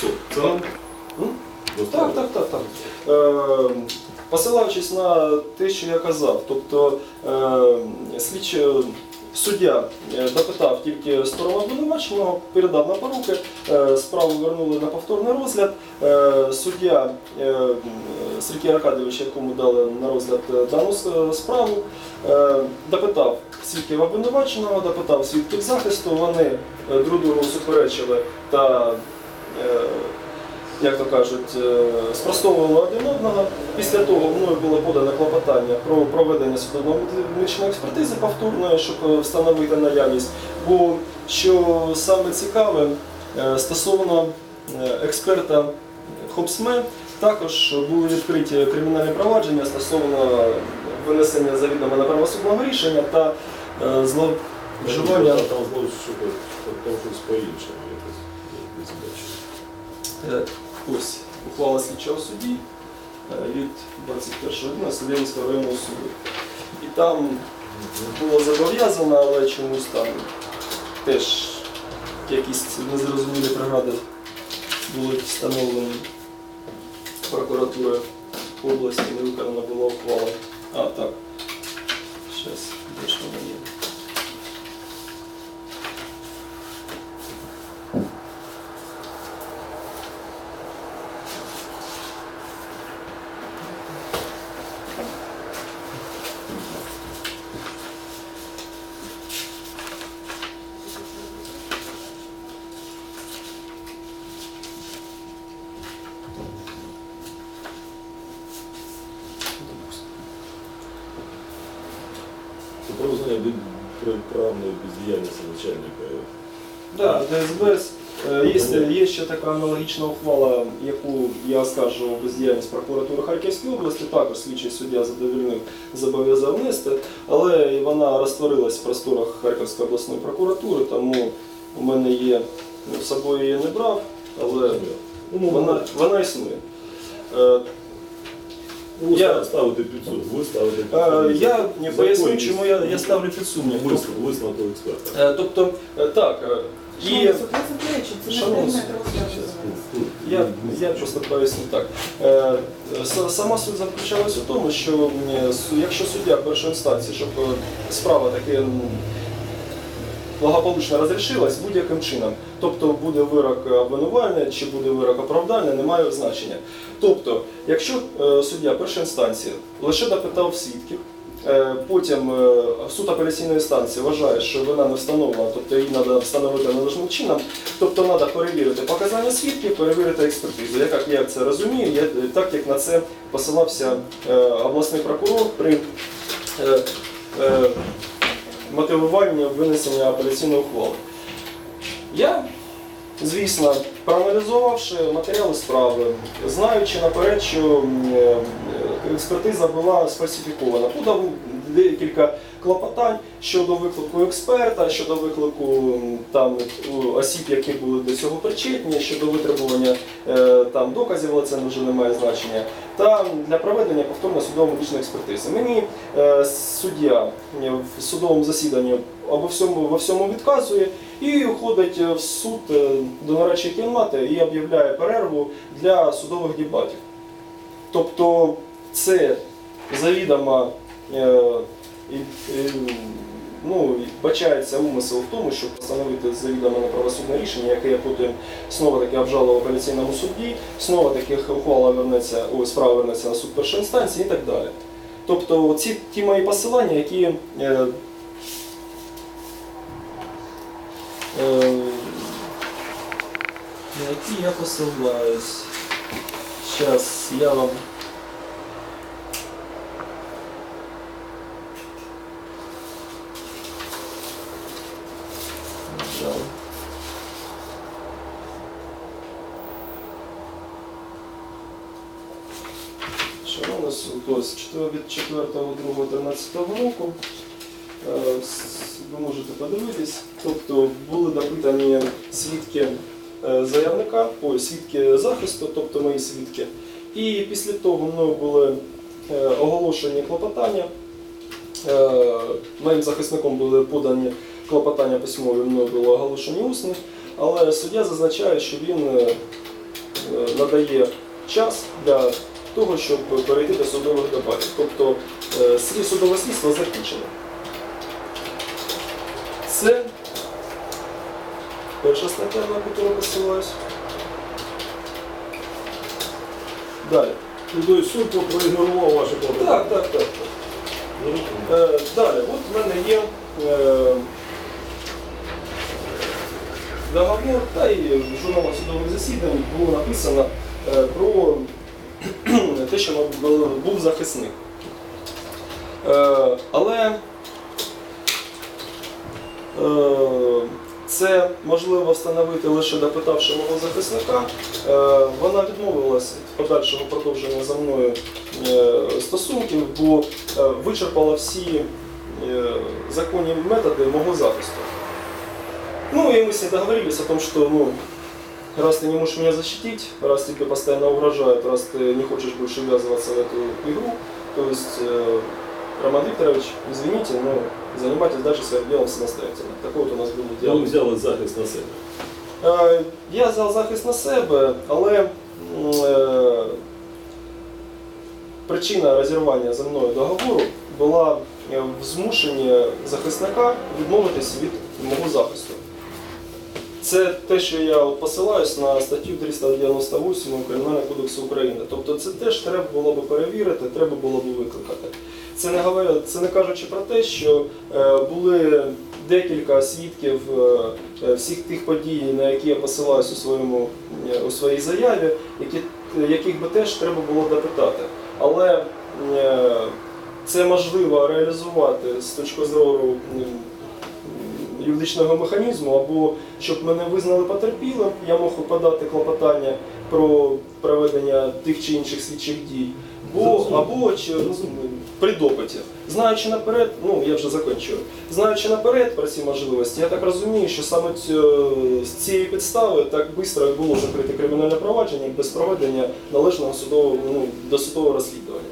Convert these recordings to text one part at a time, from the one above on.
500. Це нам Так, так, так, так. Е, посилаючись на те, що я казав, тобто е, слідчий суддя е, допитав тільки сторону обвинуваченого, передав на поруки, е, справу вернули на повторний розгляд. Е, суддя е, Сергій Аркадійович, якому дали на розгляд е, дану справу, е, допитав свідків обвинуваченого, допитав свідків захисту. Вони е, друг другу суперечили та е, як то кажуть, е, спростовували один одного. Після того мною було подано клопотання про проведення судово-медичної експертизи повторної, щоб е, встановити наявність. Бо що саме цікаве, е, стосовно е, експерта Хопсме, також були відкриті кримінальні провадження стосовно винесення завідомо неправосудного рішення та е, зловживання. Там що там щось по-іншому якось. Десь. Е, Ось ухвала слідчого судді е, від 21 дня Слов'янського районного суду. І там було зобов'язано, але чомусь там теж якісь незрозумілі прегради були встановлені прокуратурою області, не виконана була ухвала. А, так. Щас, де ж вона є? Це про визнання від правної бездіяльності начальника. Да, ДСБС. Е, Є, є ще така аналогічна ухвала, яку я оскаржував бездіяльність прокуратури Харківської області. Також слідчий суддя задовільнив, зобов'язав внести, але вона розтворилась в просторах Харківської обласної прокуратури, тому у мене є, ну, з собою її не брав, але вона, вона існує. Ви я- під суд, ви ставите під е, суд. Я не поясню, чому я, я ставлю під сумнів. Висновок, висновок експерта. Е, Тобто, е, так, е, і... Я, я просто поясню так. Е, с- Сама суть заключалась у тому, що су- якщо суддя першої інстанції, щоб е, справа таки м, благополучно розрішилась будь-яким чином, тобто буде вирок обвинувальний чи буде вирок оправдальний, не має значення. Тобто, якщо е, суддя першої інстанції лише допитав свідків, е, потім е, суд апеляційної інстанції вважає, що вина не встановлена, тобто її треба встановити належним чином, Тобто треба перевірити показання свідків, перевірити експертизу. Як я це розумію, я, так як на це посилався е, обласний прокурор при е, винесення апеляційної ухвали. Я, звісно, проаналізувавши матеріали справи, знаючи наперед, що е, експертиза була сфальсифікована, подав декілька клопотань щодо виклику експерта, щодо виклику там осіб, які були до цього причетні, щодо витребування е, там доказів, але це вже не має значення, та для проведення повторної судово медичної експертизи. Мені е, суддя е, в судовому засіданні або всьому во всьому відказує і уходить в суд до нарадчої кімнати і об'являє перерву для судових дебатів. Тобто це завідомо е, і, і, ну, бачається умисел в тому, щоб постановити завідомо неправосудне рішення, яке я потім знову таки обжалував в апеляційному суді, знову таки ухвала вернеться, ой, справа вернеться на суд першої інстанції і так далі. Тобто ці ті мої посилання, які е, е, на які я посилаюсь. Зараз я вам Шановний суд, ось чотир- від 4.2.13 року е, ви можете подивитись, тобто були допитані свідки е, заявника, ой, свідки захисту, тобто мої свідки. І після того мною були е, оголошені клопотання. Моїм захисником були подані клопотання письмові, мною було оголошені усні, але суддя зазначає, що він надає час для того, щоб перейти до судових дебатів. Тобто е, судове слідство закінчено. Це перша стаття, на яку посилаюсь. Далі. Ну, то суд проігнорував ваші клопотання? Так, так, так. Е, далі, от в мене є е, договор, та і в журналах судових засідань було написано е, про те, що був- був захисник. Е, але е, це можливо встановити лише допитавши мого захисника. Е, вона відмовилась від подальшого продовження за мною е, стосунків, бо е, вичерпала всі э, законные методы моего захисту. Ну и мы с ней договорились о том, что ну, раз ты не можешь меня защитить, раз тебе постоянно угрожают, раз ты не хочешь больше ввязываться в эту игру, то есть э, Роман Викторович, извините, но занимайтесь дальше своим делом самостоятельно. Такой вот у нас был Ви диалог. взяли захист на себе. Е, Я взяв захист на себе, але м, е, причина розірвання за мною договору була е, в змушенні захисника відмовитись від мого захисту. Це те, що я посилаюсь на статтю 398 Кримінального кодексу України. Тобто це теж треба було би перевірити, треба було б викликати. Це не говоря- це не кажучи про те, що е, були декілька свідків е, е, всіх тих подій, на які я посилаюсь у своєму у своїй заяві, які, яких би теж треба було допитати. Але це можливо реалізувати з точки зору юридичного механізму, або щоб мене визнали потерпілим, я мог подати клопотання про проведення тих чи інших слідчих дій, бо, або чи, ну, при допиті. Знаючи наперед, ну я вже закінчую, знаючи наперед про ці можливості, я так розумію, що саме ць- з цієї підстави так швидко було закрите кримінальне провадження без проведення належного судового ну, досудового розслідування.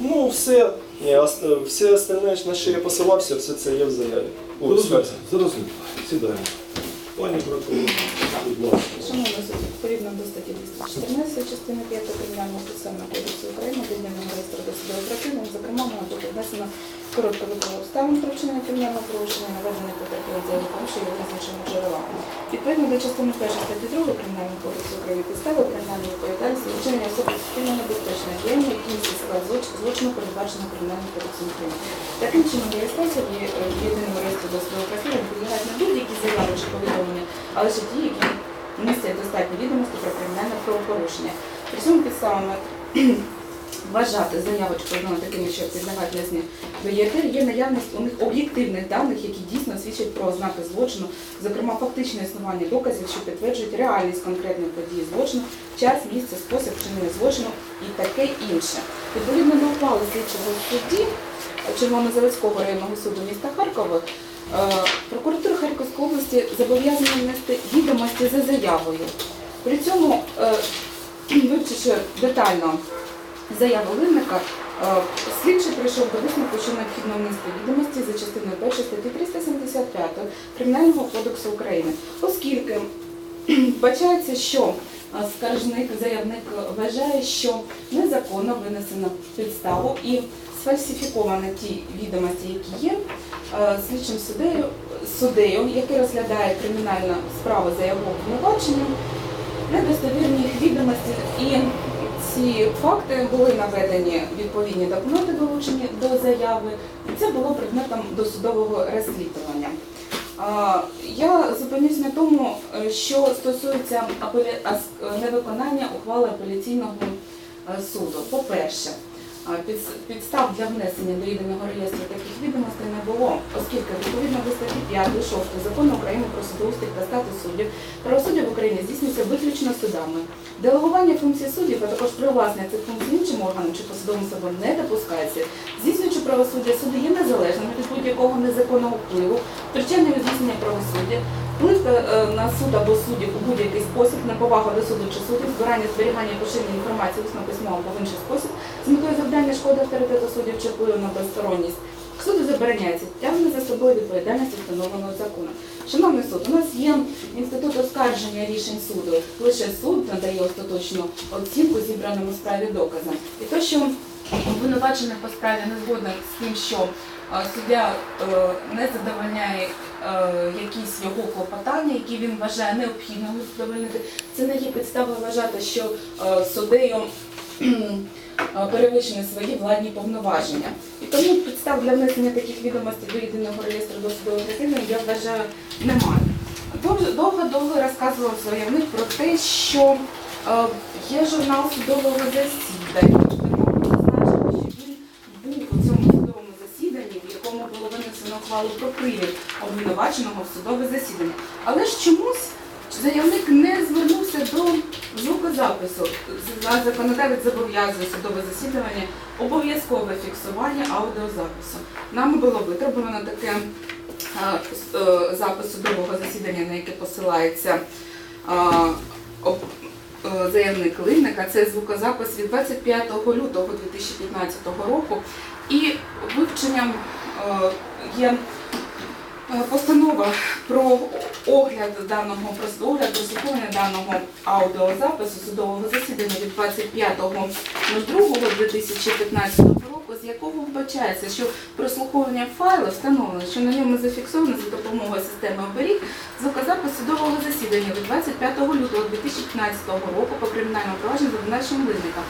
Ну, все, е, е, все остальне, на що я посилався, все це є в заяві. Зрозуміло. скарзі. Сідаємо. Пані прокурор, будь ласка. Шановний суд, відповідно до статті 214 частини 5 Кримінального процесуального кодексу України до єдиного реєстру досудових оперативних, зокрема, має бути внесено коротко виклик обставин про вчинення кримінального правопорушення, наведений потерпілим заявником, що є визначеними джерелами. Відповідно до частини 1 статті 2 Кримінального кодексу України підстави кримінальної відповідальності вчинення особи суспільно небезпечної діяння, які містять склад злоч- злочину, передбачено Кримінальним кодексом України. Таким чином, реєстрація є- в єдиному реєстрі досудових оперативних підлягають не будь-які заяви чи повідомлення, а лише ті, які містять достатні відомості про кримінальне правопорушення. При цьому підставами вважати чи повідомлення такими, що підлягають внесенню до ЄРДР, є наявність у них об'єктивних даних, які дійсно свідчать про ознаки злочину, зокрема фактичне існування доказів, що підтверджують реальність конкретної події злочину, час, місце, спосіб вчинення злочину і таке інше. Відповідно до ухвали слідчого судді Червонозаводського районного суду міста Харкова, е, прокуратура Харківської області зобов'язана внести відомості за заявою. При цьому, е, вивчивши детально заяву винника, е, слідчий прийшов до висновку, що необхідно внести відомості за частиною 1 статті 375 Кримінального кодексу України, оскільки Бачається, що скаржник, заявник вважає, що незаконно винесено підставу і сфальсифіковано ті відомості, які є е, слідчим суддею, суддею, який розглядає кримінальну справу за його обвинуваченням, недостовірні відомості. І ці факти були наведені відповідні документи, долучені до заяви, і це було предметом досудового розслідування. Я зупинюсь на тому, е, що стосується невиконання ухвали апеляційного е, суду. По-перше, підстав для внесення до єдиного реєстру таких відомостей не було, оскільки відповідно до статті 5 6 закону України про судоустрій та статус суддів, правосуддя в Україні здійснюється виключно судами. Делегування функцій суддів, а також привласнення цих функцій іншим органам чи посадовим особам не допускається. Здійснюючи правосуддя, суди є незалежними від будь-якого незаконного впливу, втручання від здійснення правосуддя, вплив е, на суд або суддів у будь-який спосіб, неповага до суду чи суддів, збирання, зберігання поширення інформації усно письмово або в інший спосіб з метою завдання шкоди авторитету суддів чи впливу на безсторонність. Суду забороняється тягне за собою відповідальність встановленого законом. Шановний суд, у нас є інститут оскарження рішень суду. Лише суд надає остаточну оцінку зібраному справі доказам. І те, що обвинувачений по справі не згоден з тим, що е, суддя е, не задовольняє якісь його клопотання, які він вважає необхідним задовольнити, це не є підставою вважати, що е, суддею е, перевищені свої владні повноваження. І тому підстав для внесення таких відомостей до єдиного реєстру досудових розслідувань я вважаю немає. Довго- Довго-довго розказував заявник про те, що е, є журнал судового засідання. Зазначено, що він був у цьому судовому засіданні, в якому було винесено про привід обвинуваченого в судове засідання. Але ж чомусь заявник не звернувся до звукозапису. Законодавець зобов'язує судове засідання обов'язкове фіксування аудіозапису. Нами було витроблено таке е, запис судового засідання, на яке посилається е, заявник Линника. Це звукозапис від 25 лютого 2015 року. І вивченням е, є е, постанова про огляд даного про огляд прослуховування даного аудіозапису судового засідання від 25.02.2015 року, з якого вбачається, що прослуховування файлу встановлено, що на ньому зафіксовано за допомогою системи оберіг звукозапис судового засідання від 25 лютого 2015 року по кримінальному провадженню за обвинуваченням Лизника.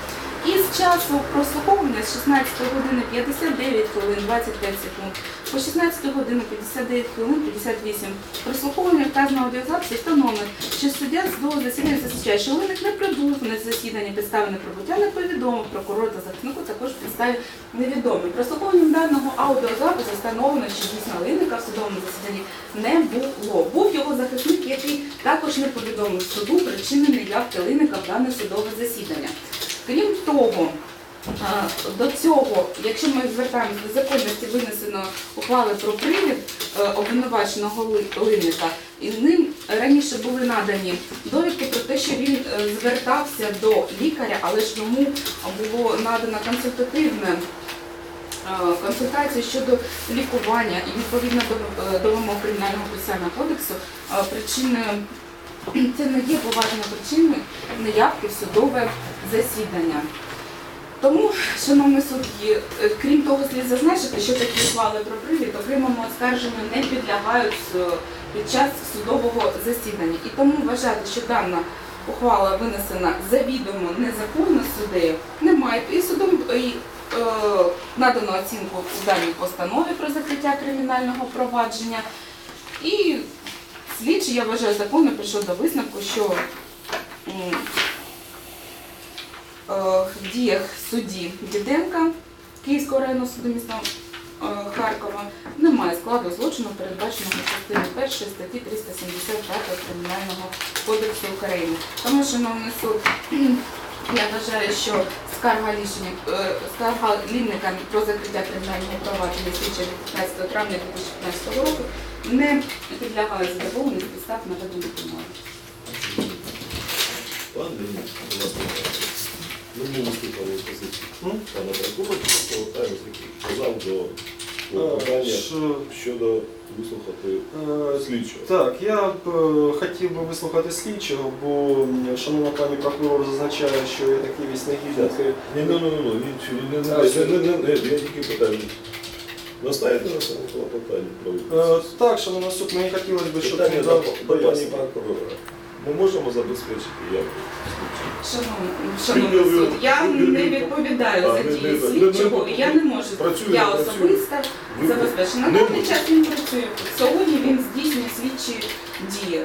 І з часу прослуховування з 16 години 59 хвилин 25 секунд по 16 години 59 хвилин 58 прослуховування вказаного аудіозапису встановлено, що суддя з судового засідання зазначає, що Линик не прибув на засідання підстави неприбуття, не повідомив прокурору та захиснику також підставі невідомі. Прослуховуванням даного аудіозапису встановлено, що дійсно Линника в судовому засіданні не було. Був його захисник, який також не повідомив суду причини неявки Линника в дане судове засідання. Крім того, до цього, якщо ми звертаємося до законності винесено ухвали про привід е, обвинуваченого Ли- Линника, і ним раніше були надані довідки про те, що він е, звертався до лікаря, але ж йому було надано консультативне е, консультацію щодо лікування і відповідно до, вимог кримінального процесуального кодексу причиною це не є поважною причиною неявки в судове засідання. Тому, шановний судді, е, крім того, слід зазначити, що такі ухвали про привід окремому оскарженню не підлягають е, під час судового засідання. І тому вважати, що дана ухвала винесена завідомо незаконно суддею, немає. І судом і, е, надано оцінку у даній постанові про закриття кримінального провадження. І слідчий, я вважаю, законно прийшов до висновку, що в діях судді Діденка Київського районного суду міста е, Харкова немає складу злочину, передбаченого частиною 1 статті 375 Кримінального кодексу України. Тому, шановний суд, я вважаю, що скарга е, скарга лінника про закриття кримінального провадження слідча від 15 травня 2015 року не підлягає задоволенню підстав наведення допомоги. Ну, ми виступали в позиції. Пане прокурор, повертаємося, казав до питання щодо вислухати е, слідчого. Так, я б е, хотів би вислухати слідчого, бо шановна пані прокурор зазначає, що я такий весь негідник. Ні, ну, ну, ну, ні, чи- не, не, А, не, що? не, не, не, я тільки питаю. Настаєте на цьому клопотанні про Е. Так, шановний суд, мені хотілося б, щоб Питання до, пані прокурора. Ми можемо забезпечити якість? Шановний, ви- суд, я не відповідаю за дії слідчого, я не можу. Я особисто забезпечена. На не даний час він працює. Сьогодні він здійснює слідчі дії.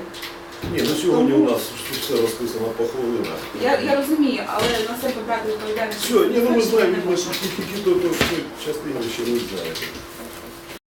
Ні, ну сьогодні у нас все розписано по хвилинах. Я, я розумію, але на себе брати відповідальність. Все, ні, ну ми знаємо, ми ж тільки до до частини, що ви знаєте.